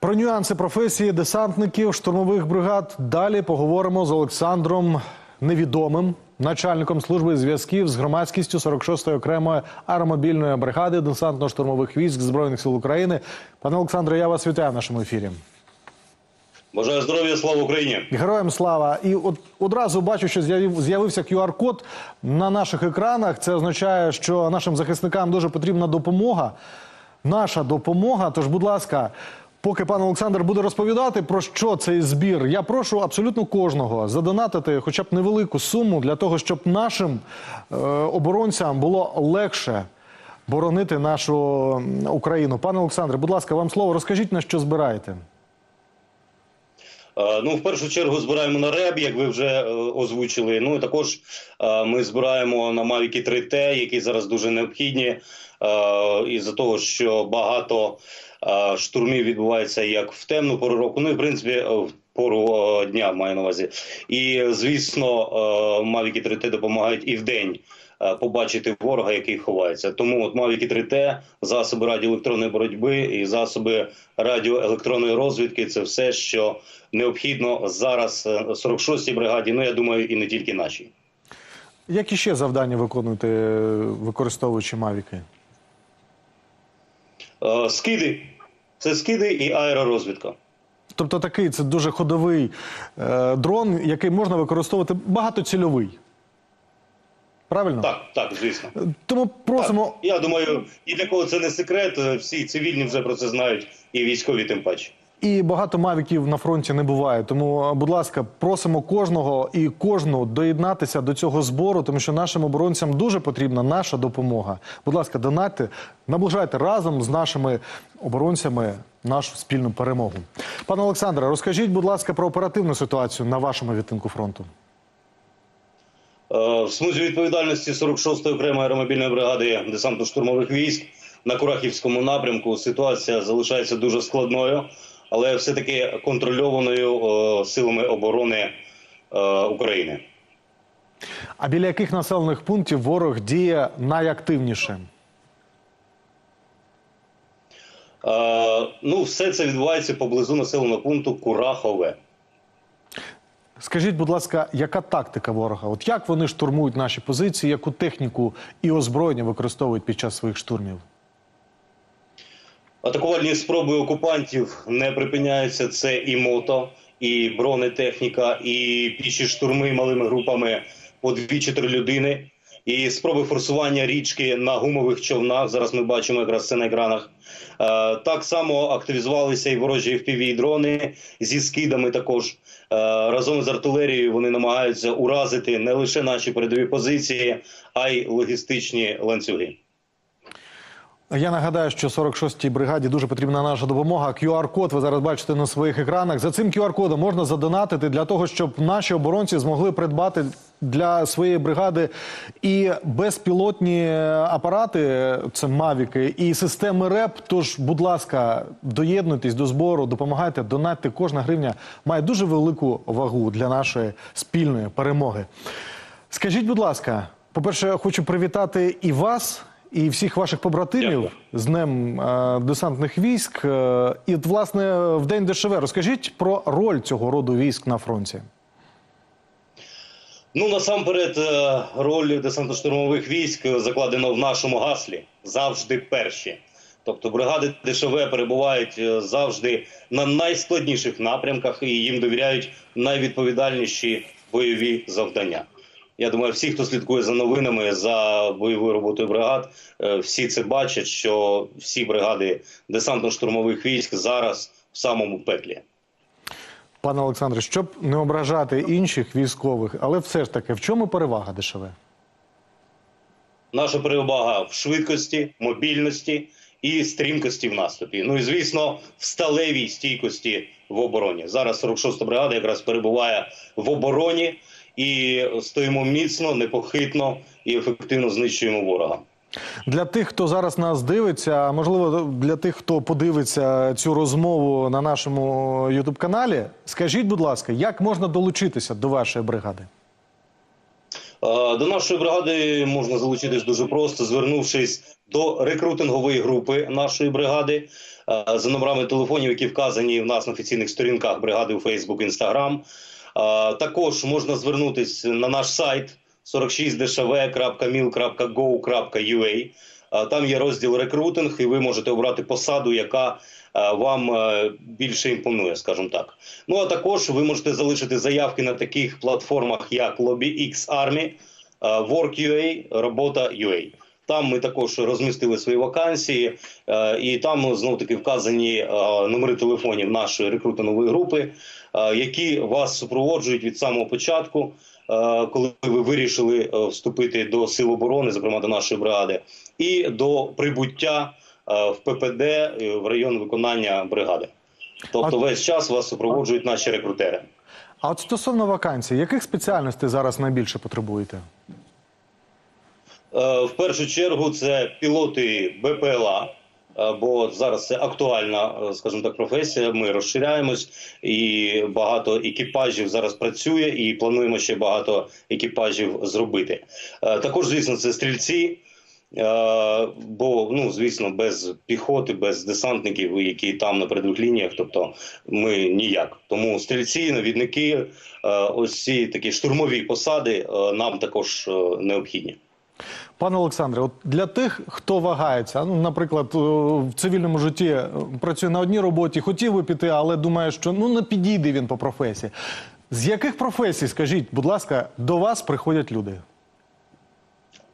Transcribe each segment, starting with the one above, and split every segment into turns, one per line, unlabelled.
Про нюанси професії десантників штурмових бригад далі поговоримо з Олександром Невідомим, начальником служби зв'язків з громадськістю 46-ї окремої аеромобільної бригади десантно-штурмових військ збройних сил України. Пане Олександре, я вас вітаю в нашому ефірі.
Бажаю здоров'я, слава Україні!
Героям слава! І от одразу бачу, що з'явив- з'явився QR-код на наших екранах. Це означає, що нашим захисникам дуже потрібна допомога. Наша допомога. Тож, будь ласка, поки пан Олександр буде розповідати про що цей збір, я прошу абсолютно кожного задонатити хоча б невелику суму для того, щоб нашим е, оборонцям було легше боронити нашу Україну. Пане Олександре, будь ласка, вам слово. Розкажіть на що збираєте.
Е, Ну, в першу чергу збираємо на РЕБ, як ви вже е, озвучили. Ну і також е, ми збираємо на Mavic 3T, які зараз дуже необхідні, із-за того, що багато штурмів відбувається як в темну пору року, ну і в принципі е, в пору е, дня маю на увазі. І звісно, е, Mavic 3T допомагають і в день. Побачити ворога, який ховається, тому от Mavic 3T, засоби радіоелектронної боротьби і засоби радіоелектронної розвідки це все, що необхідно зараз е, 46-й бригаді. Ну я думаю, і не тільки нашій.
Які ще завдання виконуєте, використовуючи мавіки?
Е, Скиди це скиди і аеророзвідка.
Тобто такий це дуже ходовий е, дрон, який можна використовувати багатоцільовий. Правильно?
Так, так, звісно.
Тому просимо.
Я думаю, і для кого це не секрет. е, Всі цивільні вже про це знають, і військові тим паче.
І багато мавіків на фронті не буває. Тому, будь ласка, просимо кожного і кожну доєднатися до цього збору, тому що нашим оборонцям дуже потрібна наша допомога. Будь ласка, донатьте, наближайте разом з нашими оборонцями нашу спільну перемогу. Пане Олександре, розкажіть, будь ласка, про оперативну ситуацію на вашому відтинку фронту.
Е, В смузі відповідальності 46-ї окремої аеромобільної бригади десантно-штурмових військ на Курахівському напрямку ситуація залишається дуже складною, але все-таки контрольованою е, силами оборони е, України.
А біля яких населених пунктів ворог діє найактивніше?
Е, Ну, все це відбувається поблизу населеного пункту Курахове.
Скажіть, будь ласка, яка тактика ворога? От як вони штурмують наші позиції, яку техніку і озброєння використовують під час своїх штурмів?
Атакувальні спроби окупантів не припиняються. Це і мото, і бронетехніка, і піші штурми малими групами по 2-4 людини, і спроби форсування річки на гумових човнах. Зараз ми бачимо якраз це на екранах. Е, так само активізувалися і ворожі fpv дрони зі скидами. Також е, разом з артилерією вони намагаються уразити не лише наші передові позиції, а й логістичні ланцюги.
Я нагадаю, що 46-й бригаді дуже потрібна наша допомога. QR-код ви зараз бачите на своїх екранах. За цим QR-кодом можна задонатити для того, щоб наші оборонці змогли придбати для своєї бригади і безпілотні апарати, це мавіки, і системи РЕП. Тож, будь ласка, доєднуйтесь до збору, допомагайте, донатьте. Кожна гривня має дуже велику вагу для нашої спільної перемоги. Скажіть, будь ласка, по-перше, я хочу привітати і вас, і всіх ваших побратимів
Дякую.
з Днем е, десантних військ. Е, і, от, власне, в День ДШВ розкажіть про роль цього роду військ на фронті.
Ну насамперед, е, роль десантно-штурмових військ закладено в нашому гаслі завжди перші. Тобто бригади ДШВ перебувають е, завжди на найскладніших напрямках і їм довіряють найвідповідальніші бойові завдання. Я думаю, всі, хто слідкує за новинами за бойовою роботою бригад, е, всі це бачать, що всі бригади десантно-штурмових військ зараз в самому пеклі.
Пане Олександре, щоб не ображати інших військових, але все ж таки, в чому перевага ДШВ?
Наша перевага в швидкості, мобільності і стрімкості в наступі. Ну і звісно, в сталевій стійкості в обороні. Зараз 46-та бригада якраз перебуває в обороні і стоїмо міцно, непохитно і ефективно знищуємо ворога.
Для тих, хто зараз нас дивиться, а можливо для тих, хто подивиться цю розмову на нашому Ютуб каналі, скажіть, будь ласка, як можна долучитися до вашої бригади?
Е, До нашої бригади можна залучитись дуже просто, звернувшись до рекрутингової групи нашої бригади. е, за номерами телефонів, які вказані в нас на офіційних сторінках бригади у Facebook, Instagram. Також можна звернутися на наш сайт 46dshv.mil.go.ua. Е, Там є розділ рекрутинг, і ви можете обрати посаду, яка е, вам е, більше імпонує, скажімо так. Ну а також ви можете залишити заявки на таких платформах, як LobbyX Army, е, Work.ua, Робота.ua. Там ми також розмістили свої вакансії, і там знов таки вказані номери телефонів нашої рекрутингової групи, які вас супроводжують від самого початку, е, коли ви вирішили е, вступити до сил оборони, зокрема до нашої бригади, і до прибуття е, в ППД е, в район виконання бригади. Тобто, весь час вас супроводжують наші рекрутери.
А от стосовно вакансій, яких спеціальностей зараз найбільше потребуєте?
Е, В першу чергу це пілоти БПЛА. Е, Бо зараз це актуальна, е, скажімо так, професія. Ми розширяємось, і багато екіпажів зараз працює, і плануємо ще багато екіпажів зробити. Е, Також, звісно, це стрільці. Бо ну звісно, без піхоти, без десантників, які там на передових лініях, тобто ми ніяк. Тому стрільці, навідники, ось ці такі штурмові посади нам також необхідні.
Пане Олександре, от для тих, хто вагається, ну, наприклад, е, в цивільному житті е, працює на одній роботі, хотів би піти, але думає, що ну не підійде він по професії. З яких професій, скажіть, будь ласка, до вас приходять люди?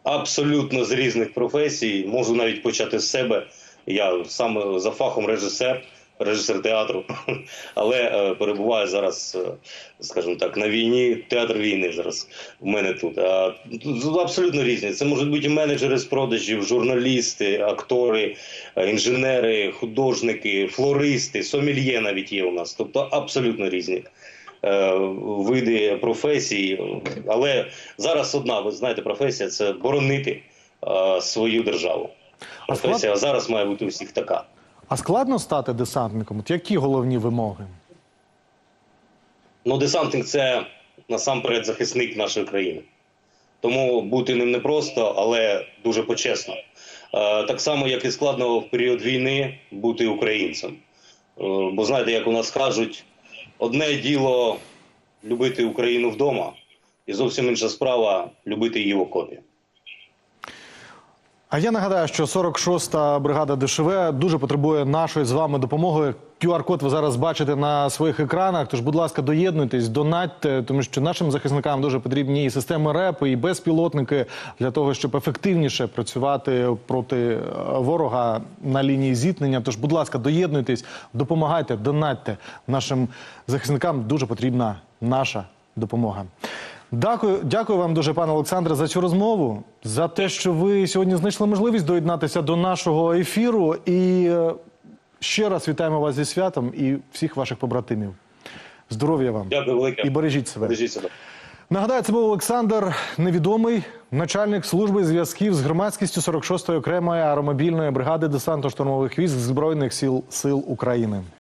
Абсолютно з різних професій. Можу навіть почати з себе. Я саме за фахом режисер, режисер театру, але е, перебуваю зараз, е, скажімо так, на війні. Театр війни зараз в мене тут. А, тут абсолютно різні. Це можуть бути і менеджери з продажів, журналісти, актори, е, інженери, художники, флористи, сомельє навіть є у нас. Тобто абсолютно різні. Види професій, але зараз одна, ви знаєте, професія це боронити свою державу. Професія зараз має бути у всіх така.
А складно стати десантником? От які головні вимоги?
Ну, десантник це насамперед захисник нашої країни. Тому бути ним непросто, але дуже почесно. Е, так само, як і складно в період війни бути українцем. Е, бо знаєте, як у нас кажуть, одне діло любити Україну вдома, і зовсім інша справа любити її в окопі.
А я нагадаю, що 46-та бригада ДШВ дуже потребує нашої з вами допомоги. QR-код ви зараз бачите на своїх екранах. Тож, будь ласка, доєднуйтесь, донатьте, тому що нашим захисникам дуже потрібні і системи РЕП, і безпілотники для того, щоб ефективніше працювати проти е, ворога на лінії зіткнення. Тож, будь ласка, доєднуйтесь, допомагайте, донатьте нашим захисникам. Дуже потрібна наша допомога. Дякую, дякую вам дуже, пане Олександре, за цю розмову, за те, що ви сьогодні знайшли можливість доєднатися до нашого ефіру. І е, ще раз вітаємо вас зі святом і всіх ваших побратимів. Здоров'я вам
Дякую велике.
і бережіть себе.
Бережіть себе.
Нагадаю, це був Олександр Невідомий, начальник служби зв'язків з громадськістю 46-ї окремої аеромобільної бригади десантно-штурмових військ Збройних сил сил України.